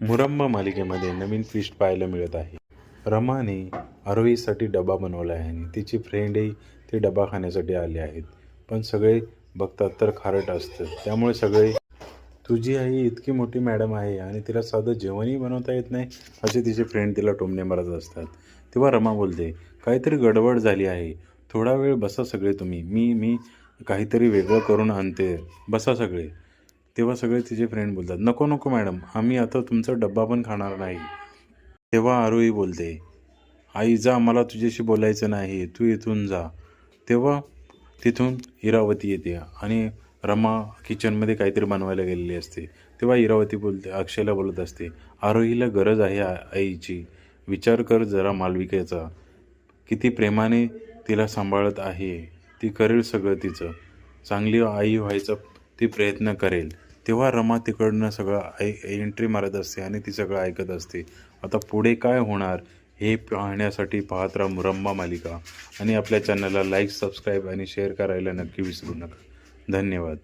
मुरंबा मालिकेमध्ये नवीन ट्विस्ट पाहायला मिळत आहे. रमाने आरोहीसाठी डबा बनवला आहे आणि तिची फ्रेंडही ते डबा खाण्यासाठी आले आहेत. पण सगळे बघतात तर खारट असतं. त्यामुळे सगळे तुझी आई इतकी मोठी मॅडम आहे आणि तिला साधं जेवणही बनवता येत नाही असे तिचे फ्रेंड तिला टोमणे मारत असतात. तेव्हा रमा बोलते काहीतरी गडबड झाली आहे. थोडा वेळ बसा सगळे तुम्ही. मी मी काहीतरी वेगळं करून आणते. बसा सगळे. तेव्हा सगळे तिचे फ्रेंड बोलतात नको नको मॅडम आम्ही आता तुमचा डब्बा पण खाणार नाही. तेव्हा आरोही बोलते आई जा मला तुझ्याशी बोलायचं नाही तू इथून जा. तेव्हा तिथून इरावती येते आणि रमा किचनमध्ये काहीतरी बनवायला गेलेली असते. तेव्हा इरावती बोलते अक्षयला बोलत असते आरोहीला गरज आहे आईची विचार कर जरा मालविकेचा. किती प्रेमाने तिला सांभाळत आहे ती करेल सगळं तिचं. चांगली आई व्हायचा ती प्रयत्न करेल. तेव्हा रमा तिकडनं सगळं ऐ एंट्री मारत असते आणि ती सगळं ऐकत असते. आता पुढे काय होणार हे पाहण्यासाठी पाहत राहा रम्मा मालिका. आणि आपल्या चॅनलला लाईक सबस्क्राईब आणि शेअर करायला नक्की विसरू नका. धन्यवाद.